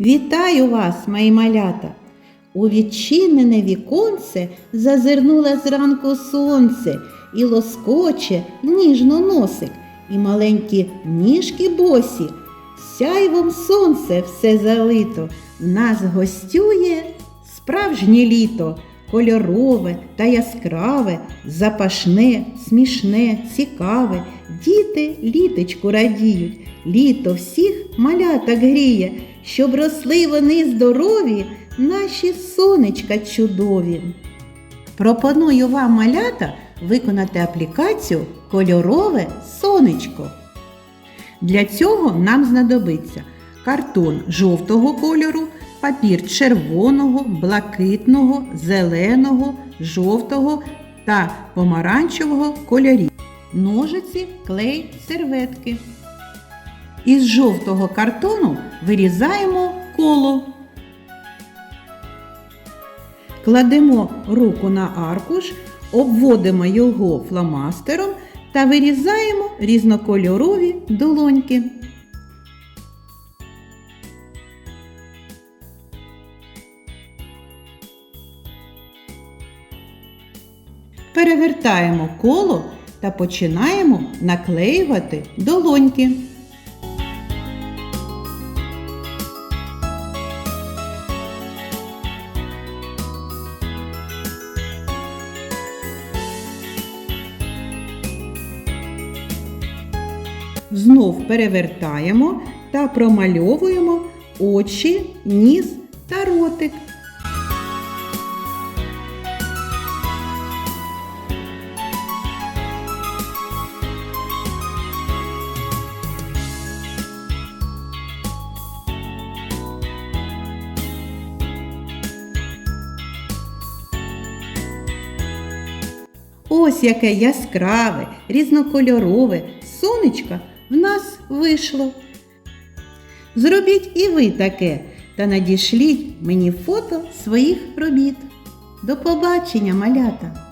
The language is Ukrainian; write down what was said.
Вітаю вас, мої малята! У відчинене віконце зазирнула зранку сонце і лоскоче ніжно носик, і маленькі ніжки босі. Сяйвом сонце все залито, нас гостює справжнє літо, кольорове та яскраве, запашне, смішне, цікаве. Діти літочку радіють, літо всіх маляток гріє, щоб росли вони здорові, наші сонечка чудові. Пропоную вам малята виконати аплікацію Кольорове сонечко. Для цього нам знадобиться картон жовтого кольору, папір червоного, блакитного, зеленого, жовтого та помаранчевого кольорів, ножиці, клей, серветки. Із жовтого картону вирізаємо коло. Кладемо руку на аркуш, обводимо його фломастером та вирізаємо різнокольорові долоньки. Перевертаємо коло та починаємо наклеювати долоньки. Знов перевертаємо та промальовуємо очі, ніс та ротик. Ось яке яскраве, різнокольорове сонечко в нас вийшло. Зробіть і ви таке та надішліть мені фото своїх робіт. До побачення, малята!